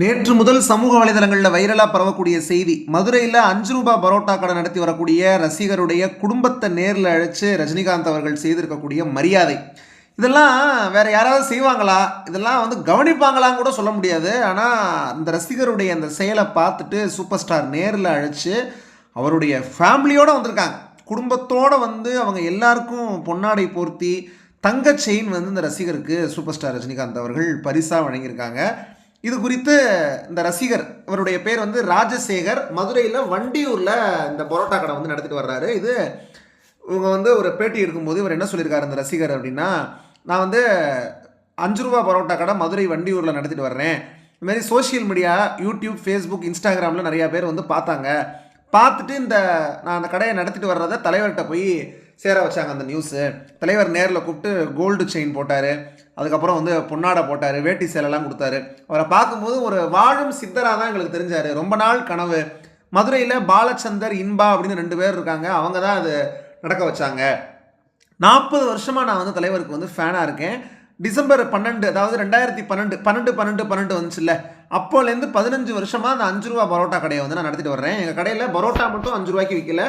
நேற்று முதல் சமூக வலைதளங்களில் வைரலாக பரவக்கூடிய செய்தி. மதுரையில் அஞ்சு ரூபாய் பரோட்டா கடை நடத்தி வரக்கூடிய ரசிகருடைய குடும்பத்தை நேரில் அழைச்சு ரஜினிகாந்த் அவர்கள் செய்திருக்கக்கூடிய மரியாதை. இதெல்லாம் வேற யாராவது செய்வாங்களா? இதெல்லாம் வந்து கவனிப்பாங்களான்னு கூட சொல்ல முடியாது. ஆனால் அந்த ரசிகருடைய அந்த செயலை பார்த்துட்டு சூப்பர் ஸ்டார் நேரில் அழைச்சி அவருடைய ஃபேமிலியோடு வந்திருக்காங்க. குடும்பத்தோடு வந்து அவங்க எல்லாருக்கும் பொன்னாடை போர்த்தி தங்க செயின் வந்து இந்த ரசிகருக்கு சூப்பர் ஸ்டார் ரஜினிகாந்த் அவர்கள் பரிசாக வழங்கியிருக்காங்க. இது குறித்து இந்த ரசிகர் அவருடைய பேர் வந்து ராஜசேகர். மதுரையில் வண்டியூரில் இந்த பரோட்டா கடை வந்து நடத்திட்டு வர்றாரு. இது இவங்க வந்து ஒரு பேட்டி எடுக்கும்போது இவர் என்ன சொல்லியிருக்காரு இந்த ரசிகர் அப்படின்னா நான் வந்து அஞ்சு ரூபா பரோட்டா கடை மதுரை வண்டியூரில் நடத்திட்டு வர்றேன். இதுமாரி சோஷியல் மீடியா யூடியூப் ஃபேஸ்புக் இன்ஸ்டாகிராமில் நிறையா பேர் வந்து பார்த்தாங்க. பார்த்துட்டு இந்த நான் அந்த கடையை நடத்திட்டு வர்றதை தலைவர்கிட்ட போய் சேர வச்சாங்க அந்த நியூஸு தலைவர் நேரில் கூப்பிட்டு கோல்டு செயின் போட்டார். அதுக்கப்புறம் வந்து பொன்னாடை போட்டார் வேட்டி சேலைலாம் கொடுத்தாரு. அவரை பார்க்கும்போது ஒரு வாழும் சித்தராக தான் எங்களுக்கு தெரிஞ்சார். ரொம்ப நாள் கனவு. மதுரையில் பாலச்சந்தர் இன்பா அப்படின்னு ரெண்டு பேர் இருக்காங்க. அவங்க தான் அது நடக்க வச்சாங்க. நாற்பது வருஷமாக நான் வந்து தலைவருக்கு வந்து ஃபேனாக இருக்கேன். டிசம்பர் பன்னெண்டு அதாவது ரெண்டாயிரத்தி பன்னெண்டு பன்னெண்டு பன்னெண்டு பன்னெண்டு வந்துச்சுல்ல. அப்போலேருந்து பதினஞ்சு வருஷமாக அந்த அஞ்சு ரூபா பரோட்டா கடையை வந்து நான் நடத்திட்டு வர்றேன். எங்கள் கடையில் பரோட்டா மட்டும் அஞ்சு ரூபாய்க்கு விற்கல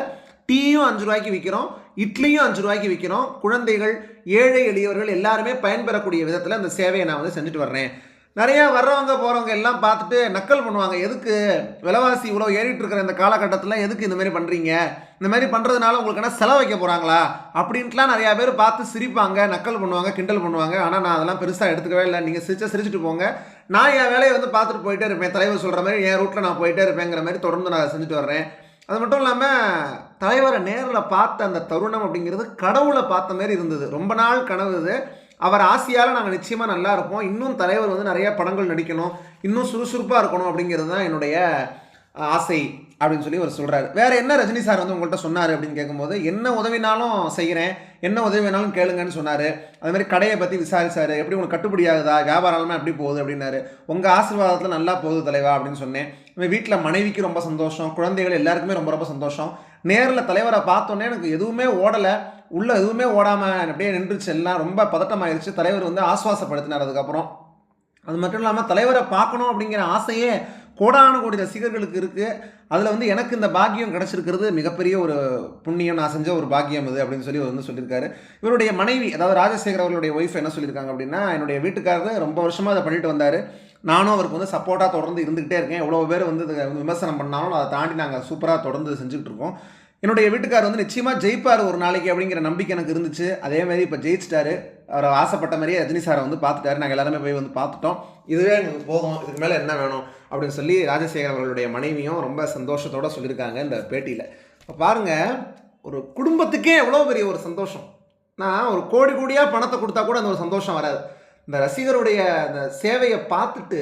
டீயும் அஞ்சு ரூபாய்க்கு விற்கிறோம் இட்லியும் அஞ்சு ரூபாய்க்கு விற்கிறோம் குழந்தைகள் ஏழை எளியவர்கள் எல்லாருமே பயன்பெறக்கூடிய விதத்தில் அந்த சேவையை நான் வந்து செஞ்சுட்டு வர்றேன். நிறையா வர்றவங்க போகிறவங்க எல்லாம் பார்த்துட்டு நக்கல் பண்ணுவாங்க. எதுக்கு விலைவாசி இவ்வளோ ஏறிட்டு இருக்கிற இந்த காலகட்டத்தில் எதுக்கு இந்த மாதிரி பண்ணுறீங்க இந்த மாதிரி பண்ணுறதுனால உங்களுக்கு என்ன செலவு வைக்க போகிறாங்களா அப்படின்ட்டுலாம் நிறையா பேர் பார்த்து சிரிப்பாங்க நக்கல் பண்ணுவாங்க கிண்டல் பண்ணுவாங்க. ஆனால் நான் அதெல்லாம் பெருசாக எடுத்துக்கவே இல்லை. நீங்கள் சிரிச்சா சிரிச்சுட்டு போங்க. நான் என் வேலையை வந்து பார்த்துட்டு போயிட்டே இருப்பேன். தலைவர் சொல்கிற மாதிரி என் ரூட்டில் நான் போயிட்டே இருப்பேங்கிற மாதிரி தொடர்ந்து நான் செஞ்சுட்டு வர்றேன். அது மட்டும் இல்லாமல் தலைவரை நேரில் பார்த்த அந்த தருணம் அப்படிங்கிறது கடவுளை பார்த்த மாதிரி இருந்தது. ரொம்ப நாள் கனவு இது. அவர் ஆசையால் நாங்கள் நிச்சயமாக நல்லா இருப்போம். இன்னும் தலைவர் வந்து நிறைய படங்கள் நடிக்கணும். இன்னும் சுறுசுறுப்பாக இருக்கணும் அப்படிங்கிறது தான் என்னுடைய ஆசை அப்படின்னு சொல்லி அவர் சொல்கிறாரு வேறு என்ன ரஜினி சார் வந்து உங்கள்கிட்ட சொன்னார் அப்படின்னு கேட்கும்போது என்ன உதவினாலும் செய்கிறேன் என்ன உதவி வேணாலும் கேளுங்கன்னு சொன்னார். அது மாதிரி கடையை பற்றி விசாரிச்சார். எப்படி உங்களுக்கு கட்டுப்படி ஆகுதா? வியாபாரம்லாம் எப்படி போகுது? அப்படின்னாரு. உங்கள் ஆசீர்வாதத்தில் நல்லா போகுது தலைவா அப்படின்னு சொன்னேன். வீட்டில் மனைவிக்கு ரொம்ப சந்தோஷம் குழந்தைகள் எல்லாருக்குமே ரொம்ப ரொம்ப சந்தோஷம். நேரில் தலைவரை பார்த்தோன்னே எனக்கு எதுவுமே ஓடலை. உள்ளே எதுவுமே ஓடாமல் அப்படியே நின்றுச்சு. எல்லாம் ரொம்ப பதட்டமாயிருச்சு. தலைவர் வந்து ஆஸ்வாசப்படுத்தினார் அதுக்கப்புறம். அது மட்டும் இல்லாமல் தலைவரை பார்க்கணும் அப்படிங்கிற ஆசையே கோடான கோடி ரசிகர்களுக்கு இருக்குது அதில் வந்து எனக்கு இந்த பாக்கியம் கிடச்சிருக்கிறது மிகப்பெரிய ஒரு புண்ணியம் நான் செஞ்ச ஒரு பாக்கியம் இது அப்படின்னு சொல்லி அவர் வந்து சொல்லியிருக்காரு. இவருடைய மனைவி அதாவது ராஜசேகர் அவர்களுடைய ஒய்ஃப் என்ன சொல்லியிருக்காங்க அப்படின்னா என்னுடைய வீட்டுக்காரர் ரொம்ப வருஷமாக அதை பண்ணிட்டு வந்தார். நானும் அவருக்கு வந்து சப்போர்ட்டாக தொடர்ந்து இருந்துக்கிட்டே இருக்கேன். எவ்வளோ பேர் வந்து வந்து விமர்சனம் பண்ணாலும் அதை தாண்டி நாங்கள் சூப்பராக தொடர்ந்து செஞ்சுக்கிட்டு இருக்கோம். என்னுடைய வீட்டுக்கார் வந்து நிச்சயமாக ஜெயிப்பார் ஒரு நாளைக்கு அப்படிங்கிற நம்பிக்கை எனக்கு இருந்துச்சு. அதே மாதிரி இப்போ ஜெயிச்சிட்டாரு. அவர் ஆசைப்பட்ட மாதிரியே ரஜினி சாரை வந்து பார்த்துட்டாரு. நாங்கள் எல்லாருமே போய் வந்து பார்த்துட்டோம். இதுவே எங்களுக்கு போதும். இதுக்கு மேலே என்ன வேணும் அப்படின்னு சொல்லி ராஜசேகர் அவர்களுடைய மனைவியும் ரொம்ப சந்தோஷத்தோடு சொல்லியிருக்காங்க இந்த பேட்டியில். இப்போ பாருங்கள் ஒரு குடும்பத்துக்கே எவ்வளோ பெரிய ஒரு சந்தோஷம். நான் ஒரு கோடி கோடியாக பணத்தை கொடுத்தா கூட அந்த ஒரு சந்தோஷம் வராது. இந்த ரசிகருடைய அந்த சேவையை பார்த்துட்டு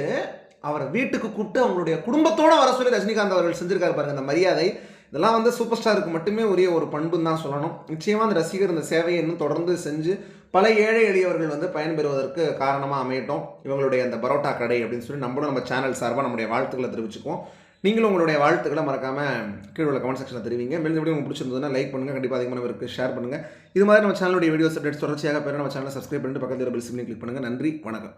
அவரை வீட்டுக்கு கூப்பிட்டு அவங்களுடைய குடும்பத்தோடு வர சொல்லி ரஜினிகாந்த் அவர்கள் செஞ்சுருக்காரு பாருங்க. அந்த மரியாதை இதெல்லாம் வந்து சூப்பர் ஸ்டாருக்கு மட்டுமே உரிய ஒரு பண்புன்னு தான் சொல்லணும். நிச்சயமாக அந்த ரசிகர் இந்த சேவையை இன்னும் தொடர்ந்து செஞ்சு பல ஏழை எளியவர்கள் வந்து பயன்பெறுவதற்கு காரணமாக அமையட்டும். இவங்களுடைய அந்த பரோட்டா கடை அப்படின்னு சொல்லி நம்மளும் நம்ம சேனல் சார்பாக நம்முடைய வாழ்த்துக்களை தெரிவிச்சுக்குவோம். நீங்களும் உங்களுடைய வாழ்த்துக்களை மறக்காமல் கீழே உள்ள கமெண்ட் செக்ஷனில் தெரிவிங்க. மேலும் வீடியோ உங்களுக்கு பிடிச்சிருந்ததுன்னா லைக் பண்ணுங்கள் கண்டிப்பாக அதிகமாக இருக்குது ஷேர் பண்ணுங்கள் இது மாதிரி நம்ம சேனலுடைய வீடியோஸ் அப்டேட்ஸ் தொடர்ச்சியாக பேர் நம்ம சேனலை சப்ஸ்கிரைப் பண்ணிட்டு பக்கத்தில் பெல் சிம்னி கிளிக் பண்ணுங்கள் நன்றி. வணக்கம்.